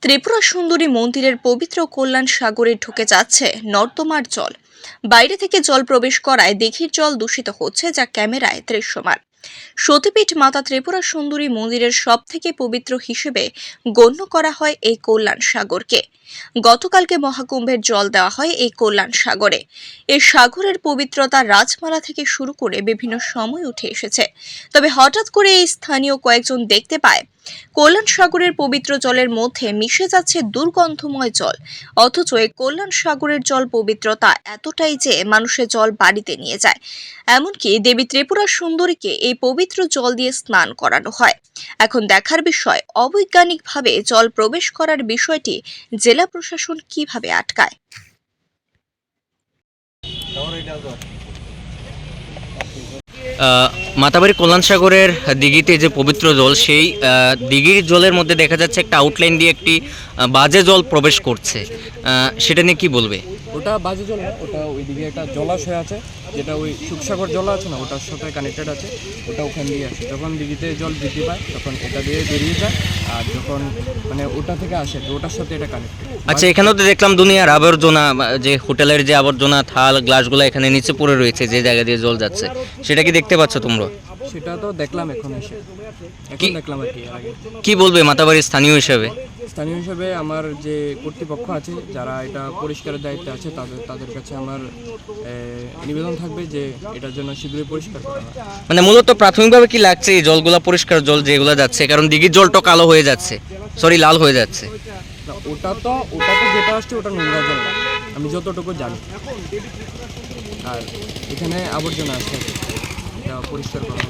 ত্রিপুরা সুন্দরী মন্দিরের পবিত্র কল্যাণ সাগরে ঢুকে যাচ্ছে নর্দমার জল। বাইরে থেকে জল প্রবেশ করায় দিঘির জল দূষিত হচ্ছে যা ক্যামেরায় দৃশ্যমান। সতীপীঠ মাতা ত্রিপুরা সুন্দরী মন্দিরের সব থেকে পবিত্র হিসেবে গণ্য করা হয় এই কল্যাণ সাগরকে। গতকালকে মহাকুম্ভের জল দেওয়া হয় এই কল্যাণ সাগরে। এই সাগরের পবিত্রতা রাজমালা থেকে শুরু করে বিভিন্ন সময় উঠে এসেছে। তবে হঠাৎ করে এই স্থানীয় কয়েকজন দেখতে পায় কল্যাণ সাগরের পবিত্র জলের মধ্যে মিশে যাচ্ছে দুর্গন্ধময় জল। অথচ এই কল্যাণ সাগরের জল পবিত্রতা এতটাই যে মানুষের জল বাড়িতে নিয়ে যায়। এমনকি দেবী ত্রিপুরা সুন্দরীকে এই পবিত্র জল দিয়ে স্নান করানো হয়। এখন দেখার বিষয়, অবৈজ্ঞানিকভাবে জল প্রবেশ করার বিষয়টি জেলা প্রশাসন কীভাবে আটকায়? মাতাবাড়ি কল্যাণ সাগরের দিঘিতে যে পবিত্র জল, সেই দিঘির জলের মধ্যে দেখা যাচ্ছে একটা আউটলাইন দিয়ে একটি বাজে জল প্রবেশ করছে। সেটা নিয়ে কি বলবে? ওটা বাজে জল না ওটা ওইদিকে একটা জলাশয় আছে যেটা ওই সুখসাগর জল আছে না ওটার সাথে কানেক্টেড আছে ওটা ওখান দিয়ে আসে। যখন দিঘিতে জল বৃদ্ধি পায় তখন এটা দিয়ে বেরিয়ে যায় আর যখন মানে ওটা থেকে আসে তো ওটার সাথে এটা কানেক্টেড আচ্ছা এখানেও তো দেখলাম দুনিয়ার আবর্জনা যে হোটেলের যে আবর্জনা থাল গ্লাসগুলো এখানে নিচে পড়ে রয়েছে যে জায়গা দিয়ে জল যাচ্ছে সেটা কি দেখতে পাচ্ছ তোমরা? সেটা তো দেখলাম এখন এসে। এখন দেখলাম আর কি কি বলবে মাতাবাড়ির স্থানীয় হিসাবে? স্থানীয় হিসেবে আমার যে কর্তৃপক্ষ আছে যারা এটা পরিষ্কারের দায়িত্বে আছে তাদের তাদের কাছে আমার নিবেদন থাকবে যে এটার জন্য শীঘ্রই পরিষ্কার করা হয়। মানে মূলত প্রাথমিকভাবে কি লাগছে এই জলগুলা পরিষ্কার জল যেগুলো যাচ্ছে? কারণ দিঘির জলটা কালো হয়ে যাচ্ছে। সরি লাল হয়ে যাচ্ছে। ওটা তো ওটা তো যেটা আসছে ওটা নোংরা জল আমি যতটুকু জানি। আর এখানে আবর্জনা আছে। এটা পরিষ্কার করা।